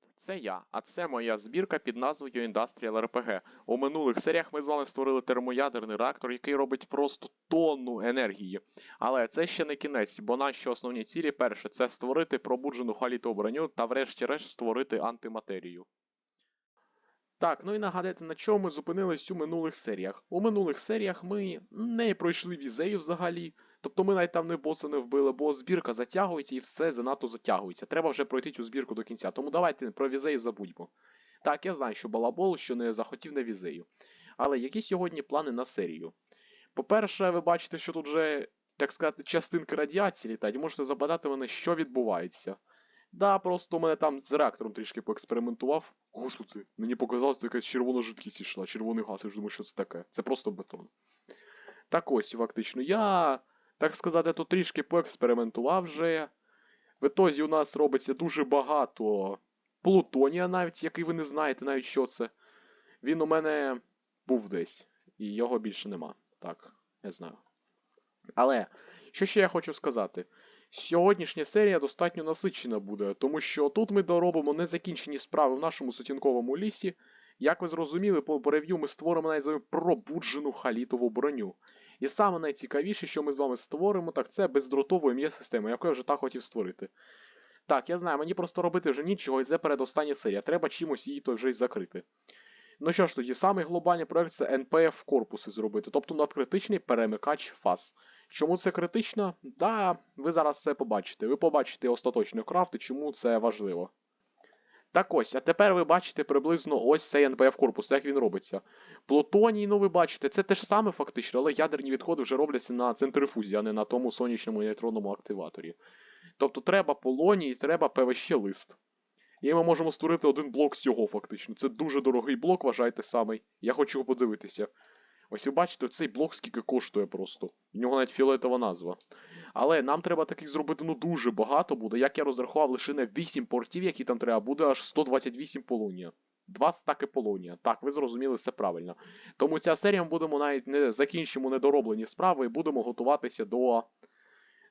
Привіт, це я, а це моя збірка під назвою Industrial RPG. У минулих серіях ми з вами створили термоядерний реактор, який робить просто тонну енергії. Але це ще не кінець, бо наші основні цілі перше це створити пробуджену халітову броню та врешті-решт створити антиматерію. Так, ну і нагадайте, на чому ми зупинились у минулих серіях. У минулих серіях ми не пройшли візею взагалі. Тобто ми навіть там не боса не вбили, бо збірка затягується і все занадто затягується. Треба вже пройти цю збірку до кінця. Тому давайте про візею забудьмо. Так, я знаю, що балабол, що не захотів на візею. Але які сьогодні плани на серію? По-перше, ви бачите, що тут вже, так сказати, частинки радіації літають, можете запитати мене, що відбувається. Да, просто у мене там з реактором трішки поекспериментував. Господи, мені показалось, якась червона жидкість йшла, червоний газ, я ж думаю, що це таке. Це просто бетон. Так ось, фактично, я, так сказати, тут трішки поекспериментував вже. В ітозі у нас робиться дуже багато плутонія, навіть, який ви не знаєте, навіть що це. Він у мене був десь, і його більше нема. Так, я знаю. Але, що ще я хочу сказати? Сьогоднішня серія достатньо насичена буде, тому що тут ми доробимо незакінчені справи в нашому сутінковому лісі. Як ви зрозуміли, по по рев'ю ми створимо навіть пробуджену халітову броню. І саме найцікавіше, що ми з вами створимо, так це бездротову ім'я систему, яку я вже так хотів створити. Так, я знаю, мені просто робити вже нічого, і це передостання серія. Треба чимось її то вже й закрити. Ну що ж тоді, самий глобальний проект це NPF корпуси зробити, тобто надкритичний перемикач фаз. Чому це критично? Да, ви зараз це побачите. Ви побачите остаточно крафт і чому це важливо. Так ось, а тепер ви бачите приблизно ось цей NPF корпус, як він робиться. Плутоній, ну ви бачите, це те ж саме фактично, але ядерні відходи вже робляться на центрифузі, а не на тому сонячному нейтронному активаторі. Тобто треба полоній, треба ПВЩ лист. І ми можемо створити один блок з цього фактично. Це дуже дорогий блок, вважайте самий. Я хочу його подивитися. Ось ви бачите, цей блок скільки коштує просто. У нього навіть фіолетова назва. Але нам треба таких зробити ну дуже багато буде. Як я розрахував, лише на 8 портів, які там треба, буде аж 128 полонія. Два стаки полонія. Так, ви зрозуміли все правильно. Тому ця серія ми будемо навіть не закінчимо недороблені справи і будемо готуватися до.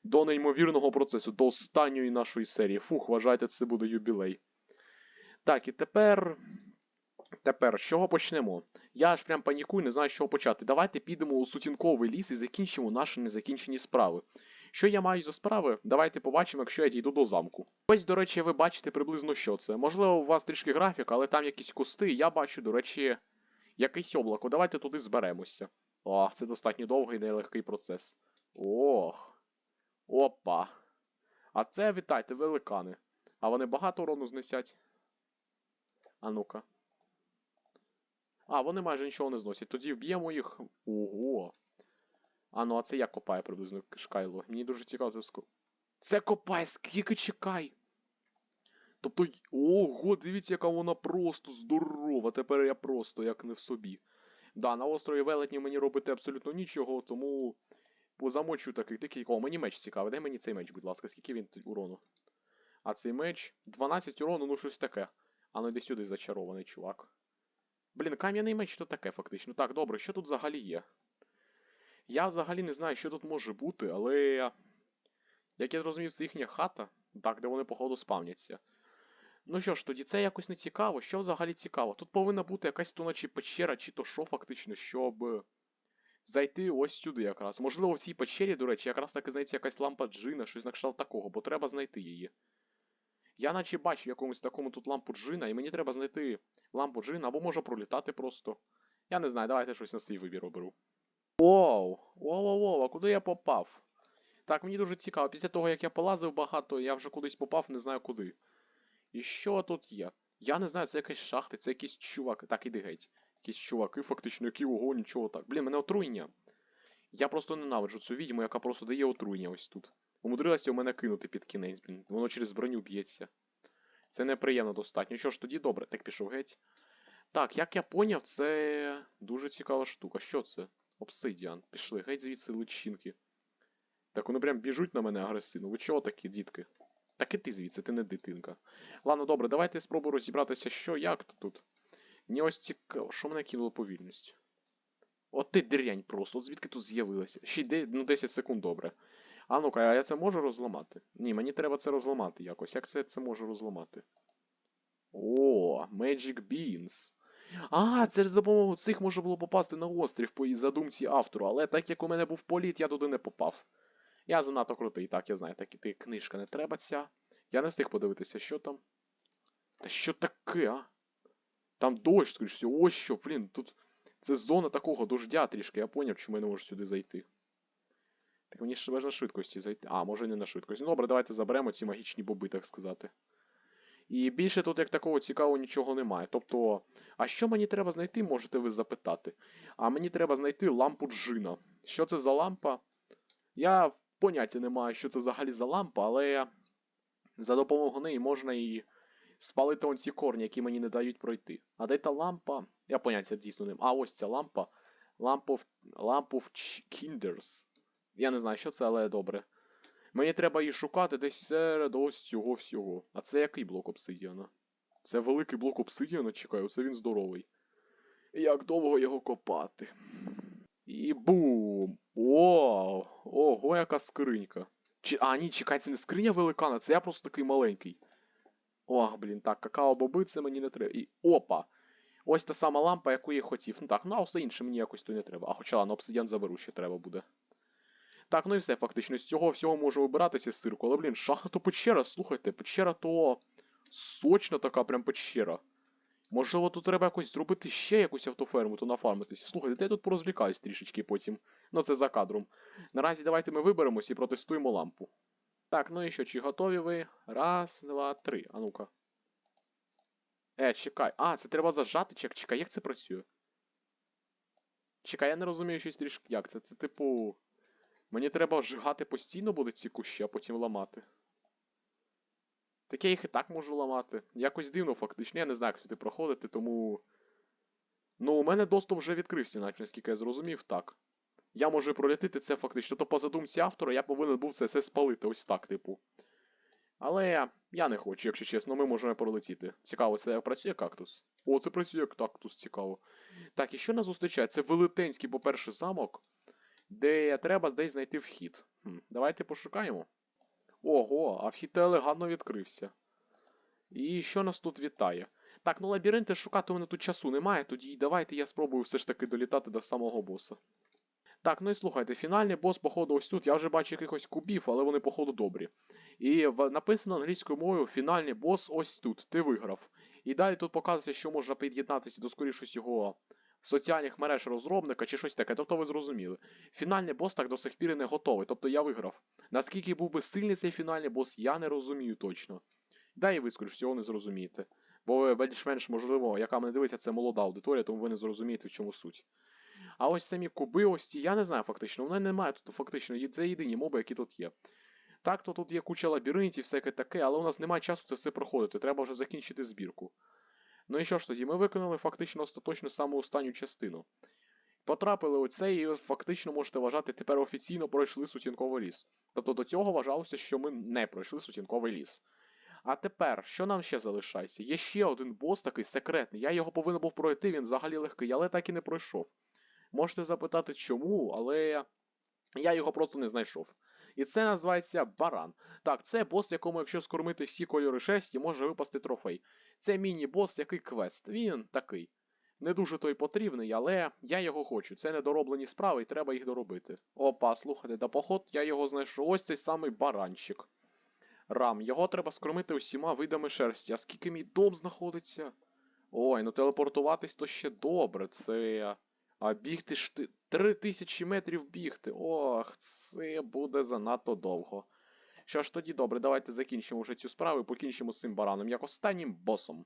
До неймовірного процесу, до останньої нашої серії. Фух, вважайте, це буде юбілей. Так, і тепер. Тепер, з чого почнемо? Я аж прям панікую, не знаю, з чого почати. Давайте підемо у сутінковий ліс і закінчимо наші незакінчені справи. Що я маю за справи? Давайте побачимо, якщо я дійду до замку. Ось, до речі, ви бачите приблизно що це. Можливо, у вас трішки графік, але там якісь кусти, я бачу, до речі, якесь облако. Давайте туди зберемося. О, це достатньо довгий і нелегкий процес. Ох. Опа. А це вітайте, великани. А вони багато урону знесять. А ну-ка. А, вони майже нічого не зносять. Тоді вб'ємо їх. Ого. А ну, а це як копає приблизно шкайло. Мені дуже цікаво це вско. Це копає, скільки чекай. Тобто. Ого, дивіться, яка вона просто здорова. Тепер я просто як не в собі. Да, на острові велетні мені робити абсолютно нічого, тому. Позамочу такий такий. О, мені меч цікавий. Дай мені цей меч, будь ласка, скільки він урону. А цей меч 12 урону, ну щось таке. А ну йди сюди зачарований чувак. Блін, кам'яний меч то таке фактично. Так, добре, що тут взагалі є? Я взагалі не знаю, що тут може бути, але. Як я зрозумів, це їхня хата, так, де вони, походу, спавняться. Ну що ж, тоді це якось не цікаво. Що взагалі цікаво? Тут повинна бути якась то наче печера, чи то що фактично, щоб зайти ось сюди якраз. Можливо, в цій печері, до речі, якраз таки знається якась лампа джина, щось на кшталт такого, бо треба знайти її. Я наче бачу якомусь такому тут лампу джина, і мені треба знайти лампу джина, або може пролітати просто. Я не знаю, давайте щось на свій вибір оберу. Оу! Воу-воу-воу, а куди я попав? Так, мені дуже цікаво. Після того, як я полазив багато, я вже кудись попав, не знаю куди. І що тут є? Я не знаю, це якась шахта, це якийсь чувак. Так, іди геть. Якісь чуваки, фактично, які ого, нічого так. Блін, мене отруєння. Я просто ненавиджу цю відьму, яка просто дає отруєння ось тут. Умудрилася у мене кинути під кінець, блін. Воно через броню б'ється. Це неприємно достатньо. Що ж, тоді добре, так пішов геть. Так, як я поняв, це дуже цікава штука. Що це? Обсидіан. Пішли, геть звідси личинки. Так вони прям біжуть на мене агресивно. Ви чого такі, дітки? Так і ти звідси, ти не дитинка. Ладно, добре, давайте спробую розібратися, що, як то тут. Мені ось цікаво, що мене кинуло повільність. От ти дрянь просто, от звідки тут з'явилася? Ще йде, ну 10 секунд добре. А ну-ка, а я це можу розламати? Ні, мені треба це розламати якось. Як це це можу розламати? Magic Beans. А, це за допомогою цих можна було попасти на острів по задумці автору, але так як у мене був політ, я туди не попав. Я занадто крутий, так, я знаю, так і ти книжка не треба ця. Я не встиг подивитися, що там. Та що таке, а? Там дощ, скоріш ось що, блін, тут. Це зона такого дождя трішки, я поняв, чому я не можу сюди зайти. Так мені ж на швидкості зайти. А, може не на швидкості. Ну добре, давайте заберемо ці магічні боби, так сказати. І більше тут як такого цікавого нічого немає. Тобто, а що мені треба знайти, можете ви запитати. А мені треба знайти лампу джина. Що це за лампа? Я поняття не маю, що це взагалі за лампа, але за допомогою неї можна і спалити он ці корні, які мені не дають пройти. А де та лампа? Я поняття дійсно не маю. А ось ця лампа. Lamp of, Lamp of Kinders. Я не знаю, що це, але добре. Мені треба її шукати десь серед ось цього всього. А це який блок обсидіана? Це великий блок обсидіана, чекаю, це він здоровий. Як довго його копати? І бум! Вау! Ого, яка скринька. Чи... А, ні, чекай, це не скриня великана, це я просто такий маленький. Ох, блін, так, какао-боби це мені не треба. І опа! Ось та сама лампа, яку я хотів. Ну так, ну а все інше мені якось то не треба. А хоча ладно, обсидіан заберу, ще треба буде. Так, ну і все, фактично, з цього всього можу вибиратися з цирку. Але, блін, шахта то печера, слухайте, печера то сочна така прям печера. Можливо, тут треба якось зробити ще якусь автоферму, то нафармитися. Слухайте, я тут порозвлікаюсь трішечки потім. Ну це за кадром. Наразі давайте ми виберемось і протестуємо лампу. Так, ну і що, чи готові ви? Раз, два, три. А ну-ка. Е, чекай. А, це треба зажати, чек, чекай, як це працює? Чекай, я не розумію щось трішки. Як це? Це типу. Мені треба жигати постійно буде ці кущі, а потім ламати. Так я їх і так можу ламати. Якось дивно, фактично. Я не знаю, як сюди проходити, тому. Ну, у мене доступ вже відкрився, наче, наскільки я зрозумів, так. Я можу пролітити це фактично. То по задумці автора я повинен був це все спалити, ось так, типу. Але я не хочу, якщо чесно, ми можемо пролетіти. Цікаво, це працює кактус? О, це працює як кактус, цікаво. Так, і що нас зустрічає? Це велетенський, по-перше, замок, де треба десь знайти вхід. Хм, Давайте пошукаємо. Ого, а вхід елегантно відкрився. І що нас тут вітає? Так, ну лабіринти шукати у мене тут часу немає, тоді давайте я спробую все ж таки долітати до самого боса. Так, ну і слухайте, фінальний бос, походу, ось тут. Я вже бачу якихось кубів, але вони, походу, добрі. І написано англійською мовою фінальний бос ось тут. Ти виграв. І далі тут показується, що можна під'єднатися до скоріше його соціальних мереж розробника чи щось таке. Тобто ви зрозуміли. Фінальний бос так до сих пір і не готовий. Тобто я виграв. Наскільки був би сильний цей фінальний бос, я не розумію точно. Да і ви, скоріш всього, не зрозумієте. Бо ви більш-менш, можливо, яка мене дивиться, це молода аудиторія, тому ви не зрозумієте, в чому суть. А ось самі куби, ось ті, я не знаю фактично. Мене немає тут фактично, це єдині моби, які тут є. Так, то тут є куча лабіринтів, всяке таке, але у нас немає часу це все проходити. Треба вже закінчити збірку. Ну і що ж тоді, ми виконали фактично остаточно саму останню частину. Потрапили у це і фактично можете вважати, тепер офіційно пройшли сутінковий ліс. Тобто до цього вважалося, що ми не пройшли сутінковий ліс. А тепер, що нам ще залишається? Є ще один бос такий секретний. Я його повинен був пройти, він взагалі легкий, але так і не пройшов. Можете запитати, чому, але я його просто не знайшов. І це називається баран. Так, це бос, якому, якщо скормити всі кольори шерсті, може випасти трофей. Це міні-бос, який квест. Він такий. Не дуже той потрібний, але я його хочу. Це недороблені справи і треба їх доробити. Опа, слухайте, да поход я його знайшов. Ось цей самий баранчик. Рам, його треба скормити усіма видами шерсті. А скільки мій дом знаходиться? Ой, ну телепортуватись то ще добре. Це. А бігти ж ти. Три тисячі метрів бігти. Ох, це буде занадто довго. Що ж тоді добре, давайте закінчимо вже цю справу і покінчимо з цим бараном, як останнім босом.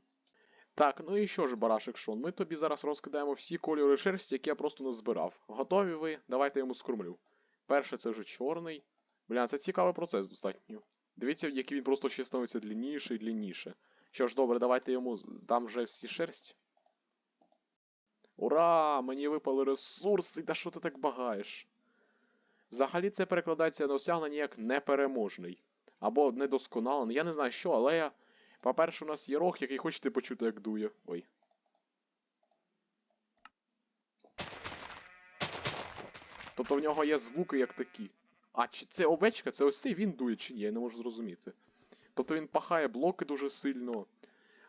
Так, ну і що ж, барашек Шон, ми тобі зараз розкидаємо всі кольори шерсті, які я просто назбирав. Готові ви? Давайте йому скормлю. Перше, це вже чорний. Бля, це цікавий процес достатньо. Дивіться, який він просто ще становиться длинніше і длинніше. Що ж, добре, давайте йому дам вже всі шерсть. Ура! Мені випали ресурси, та що ти так багаєш? Взагалі це перекладається на осягнення як непереможний. Або недосконалений. Я не знаю що, але я. По-перше, у нас є рог, який хочете почути, як дує. Ой. Тобто в нього є звуки як такі. А чи це овечка? Це ось цей він дує чи ні? Я не можу зрозуміти. Тобто він пахає блоки дуже сильно.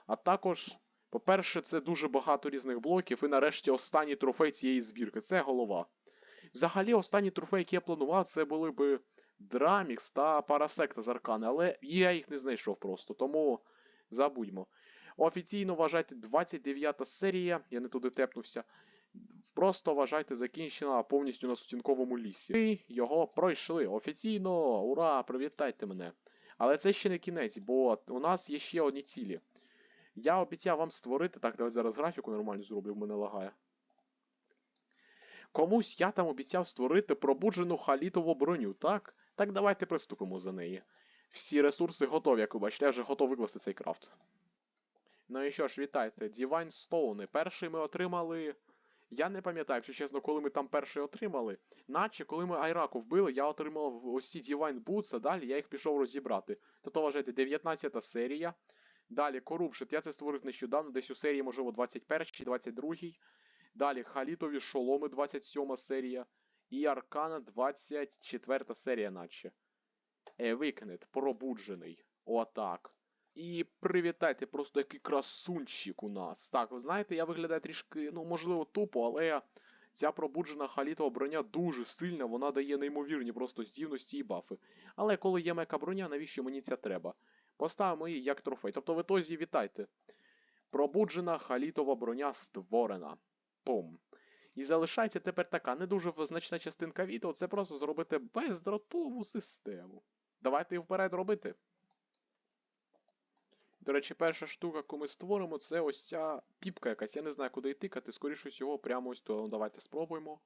А також По-перше, це дуже багато різних блоків, і нарешті останній трофей цієї збірки це голова. Взагалі, останні трофеї, які я планував, це були би Драмікс та Парасекта з Аркани, але я їх не знайшов просто, тому забудьмо. Офіційно вважайте 29 серія, я не туди тепнувся. Просто вважайте закінчена повністю на сутінковому лісі. Ми його пройшли. Офіційно, ура, привітайте мене. Але це ще не кінець, бо у нас є ще одні цілі. Я обіцяв вам створити. Так, давай зараз графіку нормально зроблю, в мене лагає. Комусь я там обіцяв створити пробуджену халітову броню, так? Так давайте приступимо за неї. Всі ресурси готові, як ви бачите, я вже готовий викласти цей крафт. Ну і що ж, вітайте, Divine Stone. Перший ми отримали. Я не пам'ятаю, якщо чесно, коли ми там перший отримали. Наче коли ми Айраку вбили, я отримав ось ці Divine Boots, а далі я їх пішов розібрати. Тобто, вважайте, 19 серія. Далі Corruption, я це створив нещодавно, десь у серії, можливо, 21 22 Далі Халітові Шоломи, 27 серія. І Аркана 24 серія, наче. Евикнет, пробуджений. Отак. І привітайте, просто який красунчик у нас. Так, ви знаєте, я виглядаю трішки, ну, можливо, тупо, але ця пробуджена халітова броня дуже сильна, вона дає неймовірні просто здібності і бафи. Але коли є мека броня, навіщо мені ця треба? Поставимо її як трофей. Тобто в ітозі вітайте. Пробуджена халітова броня створена. Пум. І залишається тепер така не дуже значна частинка відео, це просто зробити бездротову систему. Давайте і вперед робити. До речі, перша штука, яку ми створимо, це ось ця піпка якась. Я не знаю, куди її тикати, скоріше всього, прямо ось то. Ну, давайте спробуємо.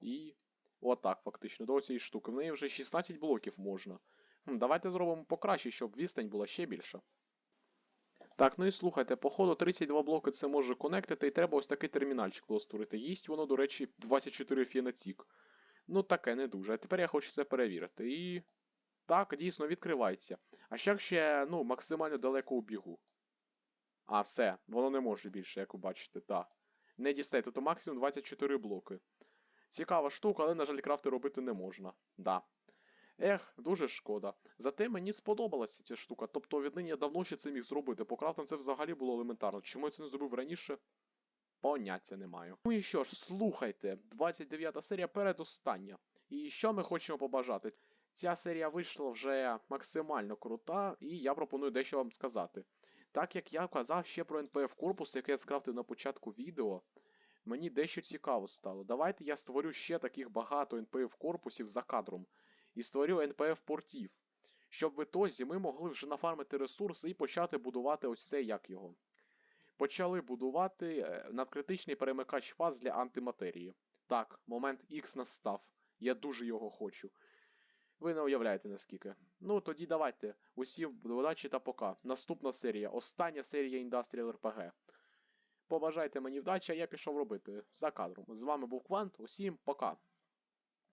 І. Отак, фактично, до цієї штуки. В неї вже 16 блоків можна. Давайте зробимо покраще, щоб відстань була ще більша. Так, ну і слухайте, походу 32 блоки це може конектити, і треба ось такий термінальчик було створити. Їсть воно, до речі, 24 фінотік. Ну, таке не дуже. А тепер я хочу це перевірити. І. Так, дійсно відкривається. А ще ще, ну, максимально далеко у бігу. А, все, воно не може більше, як ви бачите, так. Не дістає, тут максимум 24 блоки. Цікава штука, але, на жаль, крафти робити не можна. Да. Ех, дуже шкода. Зате мені сподобалася ця штука. Тобто віднині я давно ще це міг зробити. По крафтам це взагалі було елементарно. Чому я це не зробив раніше? Поняття не маю. Ну і що ж, слухайте, 29 серія передостання. І що ми хочемо побажати? Ця серія вийшла вже максимально крута, і я пропоную дещо вам сказати. Так як я казав ще про NPF корпус, який я скрафтив на початку відео, мені дещо цікаво стало. Давайте я створю ще таких багато NPF корпусів за кадром. І створю NPF портів. Щоб в ітозі ми могли вже нафармити ресурси і почати будувати ось це як його. Почали будувати е, надкритичний перемикач фаз для антиматерії. Так, момент X настав. Я дуже його хочу. Ви не уявляєте наскільки. Ну тоді давайте. Усім удачі та пока. Наступна серія. Остання серія Industrial RPG. Побажайте мені вдачі, а я пішов робити за кадром. З вами був Квант. Усім пока.